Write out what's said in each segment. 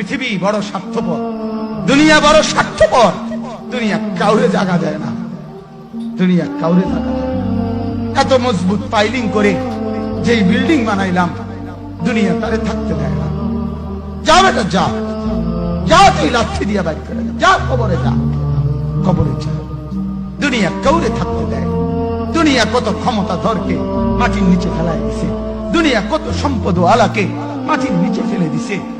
পৃথিবী বড় স্বার্থপর, দুনিয়া বড় স্বার্থপর, দুনিয়া কাউরে জায়গা দেয় না। দুনিয়া কাউরে জায়গা দেয় এত মজবুত পাইলিং করে যেই বিল্ডিং বানাইলাম, দুনিয়া তারে থাকতে দেয় না। যা বেটা যা যা তুই লাথি দিয়া বাইর করে যা কবরে যা। কবরে যা। দুনিয়া কাউরে থাকতে দেয় দুনিয়া কত ক্ষমতা ধরকে মাটির নিচে ফেলায় দিছে। দুনিয়া কত সম্পদ আলাকে মাটির নিচে ফেলে দিছে।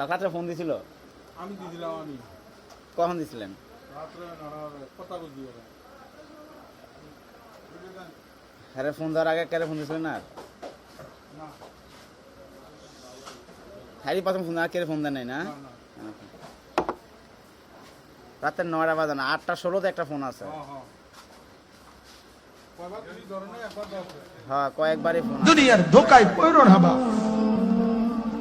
কাকাটা ফোন দিছিল আমি দিয়ে দিলাম আমি। কখন দিছিলেন হ্যাঁ ফোন দেওয়ার আগে কেন ফোন দিছিলেন না না। হ্যারি প্রথম ফোন দেওয়ার কে ফোন দেন নাই না? রাতের নয়টা বাজে না আটটা ষোলোতে একটা ফোন আছে। হ্যাঁ হ্যাঁ। হ্যাঁ কয়েকবারই ফোন দুনিয়ার ধোকায় পড়ো না বা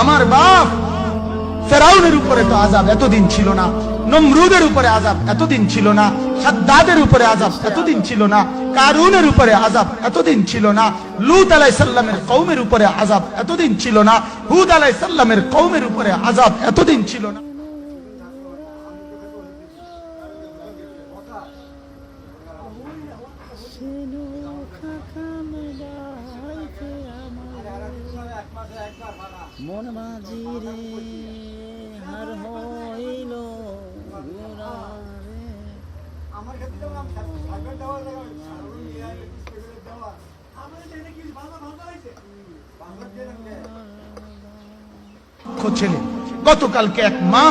আমার বাপ ফেরাউনের উপরে তো আজাব এতদিন ছিল না, নমরুদের উপরে আজাব এতদিন ছিল না, সাদ্দাদের উপরে আজাব এতদিন ছিল না, কারুনের উপরে আজাব এতদিন ছিল না, লুত আলাই সাল্লামের কৌমের উপরে আজাব এতদিন ছিল না, হুদ আলাই সাল্লামের কৌমের উপরে আজাব এতদিন ছিল না। মন মাঝি রে হার হইল ছেলে গতকালকে এক মা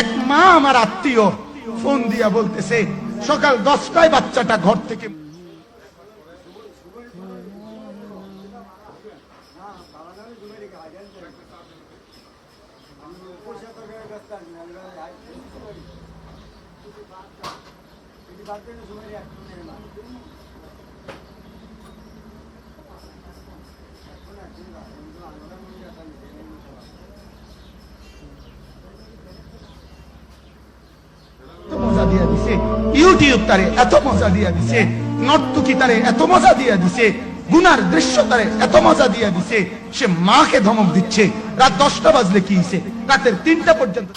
এক মা আমার আত্মীয় ফোন দিয়া বলতেছে সকাল দশটায় বাচ্চাটা ঘর থেকে এত মজা দিয়া দিছে ইউটিউব তারে এত মজা দিয়া দিছে। নর্তকি তারে এত মজা দিয়া দিছে। গুনার দৃশ্য তারে এত মজা দিয়ে দিছে, সে মাকে ধমক দিচ্ছে। রাত দশটা বাজলে কি রাতের তিনটা পর্যন্ত